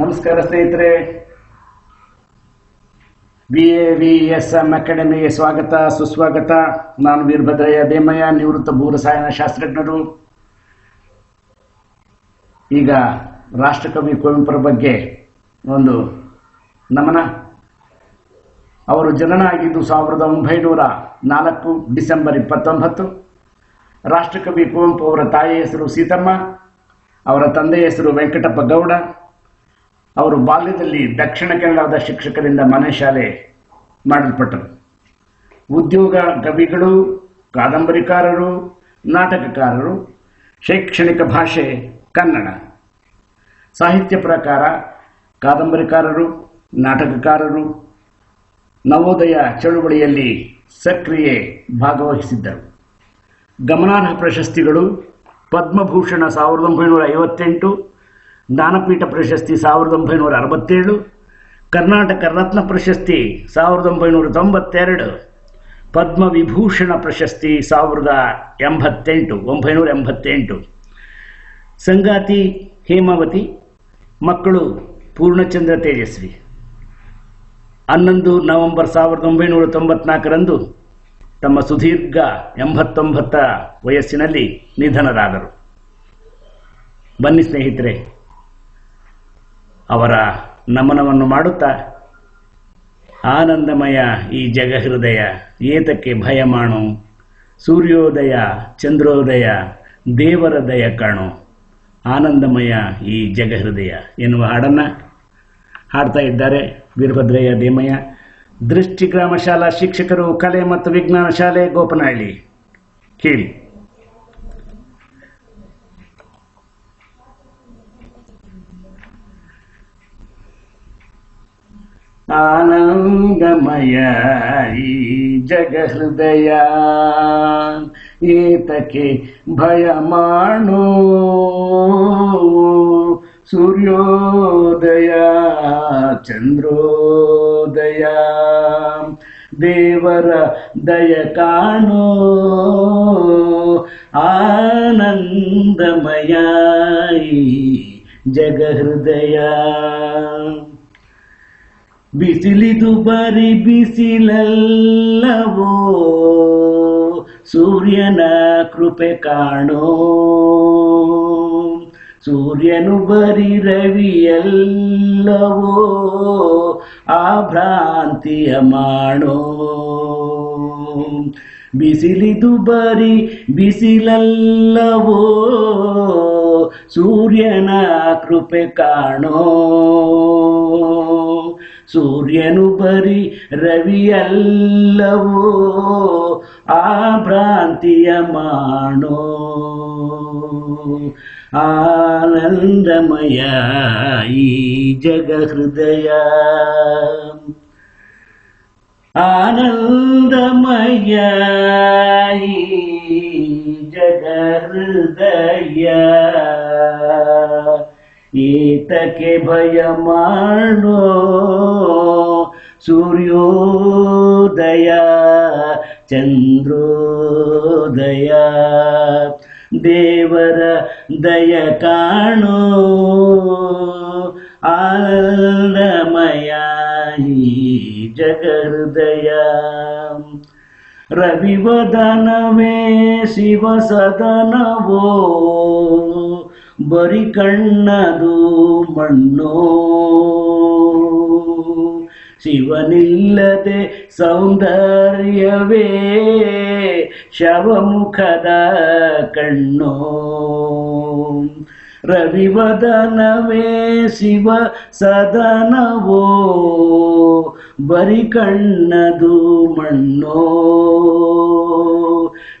ನಮಸ್ಕಾರ ಸ್ನೇಹಿತರೆ. B A V S M ಅಕಾಡೆಮಿಗೆ ಸ್ವಾಗತ, ಸುಸ್ವಾಗತ. ನಾನು ವೀರಭದ್ರಯ್ಯ ದೇಮಯ್ಯ, ನಿವೃತ್ತ ಭೂರಸಾಯನ ಶಾಸ್ತ್ರಜ್ಞರು. ಈಗ ರಾಷ್ಟ್ರಕವಿ ಕುವೆಂಪುರ ಬಗ್ಗೆ ಒಂದು ನಮನ. ಅವರು ಜನನ ಆಗಿದ್ದು ಸಾವಿರದ ಒಂಬೈನೂರ ನಾಲ್ಕು ಡಿಸೆಂಬರ್ ಇಪ್ಪತ್ತೊಂಬತ್ತು. ರಾಷ್ಟ್ರಕವಿ ಕುವೆಂಪು ಅವರ ತಾಯಿ ಹೆಸರು ಸೀತಮ್ಮ, ಅವರ ತಂದೆಯ ಹೆಸರು ವೆಂಕಟಪ್ಪ ಗೌಡ ಅವರು ಬಾಲ್ಯದಲ್ಲಿ ದಕ್ಷಿಣ ಕನ್ನಡದ ಶಿಕ್ಷಕರಿಂದ ಮನೆ ಶಾಲೆ ಮಾಡಲ್ಪಟ್ಟರು. ಉದ್ಯೋಗ ಕವಿಗಳು, ಕಾದಂಬರಿಕಾರರು, ನಾಟಕಕಾರರು, ಶೈಕ್ಷಣಿಕ ಭಾಷೆ ಕನ್ನಡ. ಸಾಹಿತ್ಯ ಪ್ರಕಾರ ಕಾದಂಬರಿಕಾರರು, ನಾಟಕಕಾರರು, ನವೋದಯ ಚಳುವಳಿಯಲ್ಲಿ ಸಕ್ರಿಯೆ ಭಾಗವಹಿಸಿದ್ದರು. ಗಮನಾರ್ಹ ಪ್ರಶಸ್ತಿಗಳು ಪದ್ಮಭೂಷಣ ಸಾವಿರದ ಒಂಬೈನೂರ ಐವತ್ತೆಂಟು ಜ್ಞಾನಪೀಠ ಪ್ರಶಸ್ತಿ ಸಾವಿರದ ಒಂಬೈನೂರ ಅರವತ್ತೇಳು, ಕರ್ನಾಟಕ ರತ್ನ ಪ್ರಶಸ್ತಿ ಸಾವಿರದ ಒಂಬೈನೂರ ತೊಂಬತ್ತೆರಡು, ಪದ್ಮವಿಭೂಷಣ ಪ್ರಶಸ್ತಿ ಸಾವಿರದ ಎಂಬತ್ತೆಂಟು, ಒಂಬೈನೂರ ಎಂಬತ್ತೆಂಟು. ಸಂಗಾತಿ ಹೇಮಾವತಿ, ಮಕ್ಕಳು ಪೂರ್ಣಚಂದ್ರ ತೇಜಸ್ವಿ. ಹನ್ನೊಂದು ನವೆಂಬರ್ ಸಾವಿರದ ಒಂಬೈನೂರ ತೊಂಬತ್ನಾಲ್ಕರಂದು ತಮ್ಮ ಸುದೀರ್ಘ ಎಂಬತ್ತೊಂಬತ್ತ ವಯಸ್ಸಿನಲ್ಲಿ ನಿಧನರಾದರು. ಬನ್ನಿ ಸ್ನೇಹಿತರೆ ಅವರ ನಮನವನ್ನು ಮಾಡುತ್ತಾ? ಆನಂದಮಯ ಈ ಜಗಹೃದಯ, ಏತಕ್ಕೆ ಭಯ ಮಾಡು ಸೂರ್ಯೋದಯ, ಚಂದ್ರೋದಯ ದೇವರ ದಯ ಕಾಣು. ಆನಂದಮಯ ಈ ಜಗಹೃದಯ ಎನ್ನುವ ಹಾಡನ್ನು ಹಾಡ್ತಾ ಇದ್ದಾರೆ ವೀರಭದ್ರಯ್ಯ ದೇಮಯ್ಯ. ದೃಷ್ಟಿ ಗ್ರಾಮ ಶಾಲಾ ಶಿಕ್ಷಕರು, ಕಲೆ ಮತ್ತು ವಿಜ್ಞಾನ ಶಾಲೆ ಗೋಪನಹಳ್ಳಿ ಕೇಳಿ. ಆನಂದಮಯ ಈ ಜಗಹೃದಯ ಏತಕ್ಕೆ ಭಯ ಮಾಡು ಸೂರ್ಯೋದಯ ಚಂದ್ರೋದಯ ದೇವರ ದಯ ಕಾಣೋ ಆನಂದಮಯ ಈ ಜಗಹೃದಯ ಬಿಸಿಲಿದು ಬರಿ ಬಿಸಿಲಲ್ಲವೋ? ಸೂರ್ಯನ ಕೃಪೆ ಕಾಣೋ. ಸೂರ್ಯನು ಬರಿ ರವಿಯಲ್ಲವೋ? ಆ ಭ್ರಾಂತಿಯ ಮಾಡೋ ಬಿಸಿಲಿದು ಬರಿ ಬಿಸಿಲಲ್ಲವೋ? ಸೂರ್ಯನ ಕೃಪೆ ಕಾಣೋ. ಸೂರ್ಯನು ಬರಿ ರವಿಯಲ್ಲವೋ ಆ ಭ್ರಾಂತಿಯ ಮಾಡೋ ಆನಂದಮಯ ಈ ಜಗಹೃದಯ. ಆನಂದಮಯ ಈ ಜಗಹೃದಯ ಏತಕ್ಕೆ ಭಯ ಮಾಡೋ ಸೂರ್ಯೋದಯ ಚಂದ್ರೋದಯ ದೇವರ ದಯ ಕಾಣೋ ಆನಂದಮಯ ಈ ಜಗಹೃದಯ. ರವಿವದನವೇ ಶಿವ ಸದನವೋ? ಬರಿ ಕಣ್ಣದು ಮಣ್ಣೋ? ಶಿವನಿಲ್ಲದೆ ಸೌಂದರ್ಯವೇ ಶವಮುಖದ ಕಣ್ಣೋ? ರವಿವದನವೇ ಶಿವ ಸದನವೋ? ಬರಿ ಕಣ್ಣದು ಮಣ್ಣೋ?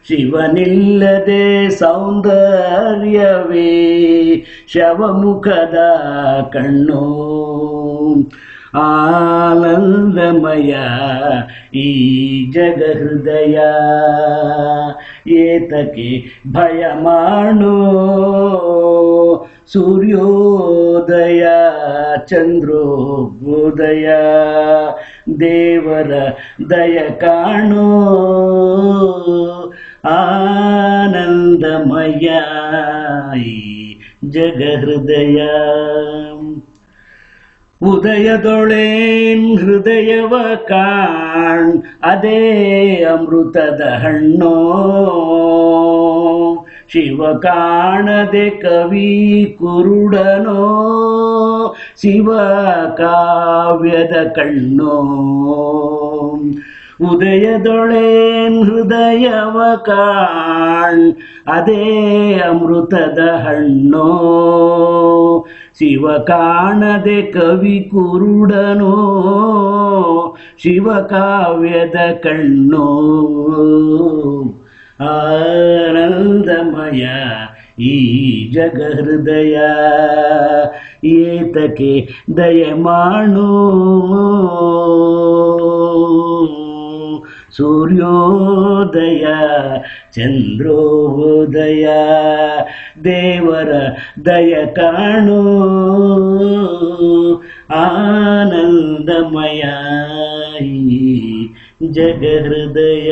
ಶಿವನಿಲ್ಲದೆ ಸೌಂದರ್ಯವೇ ಶವಮುಖದ ಕಣ್ಣೋ? ಆನಂದಮಯ ಈ ಜಗಹೃದಯ. ಏತಕ್ಕೆ ಭಯ ಮಾಡೋ ಸೂರ್ಯೋದಯ ಚಂದ್ರೋದಯ ದೇವರ ದಯ ಕಾಣೋ ಆನಂದಮಯ ಈ ಜಗಹೃದಯ ಉದಯದೊಳೇನ್ ಹೃದಯವ ಕಾಣ್ ಅದೇ ಅಮೃತದ ಹಣ್ಣೋ ಶಿವ ಕಾಣದೆ ಕವಿ ಕುರುಡನೋ ಶಿವ ಕಾವ್ಯದ ಕಣ್ಣೋ ಉದಯದೊಳೇನ್ ಹೃದಯವ ಕಾಣ್ ಅದೇ ಅಮೃತದ ಹಣ್ಣೋ ಶಿವ ಕಾಣದೆ ಕವಿ ಕುರುಡನೋ ಶಿವ ಕಾವ್ಯದ ಕಣ್ಣೋ ಆನಂದಮಯ ಈ ಜಗ ಹೃದಯ ಏತಕ್ಕೆ ದಯಮಾಣೋ ಸೂರ್ಯೋದಯ ಚಂದ್ರೋದಯ ದೇವರ ದಯ ಕಾಣೋ ಆನಂದಮಯ ಈ ಜಗ ಹೃದಯ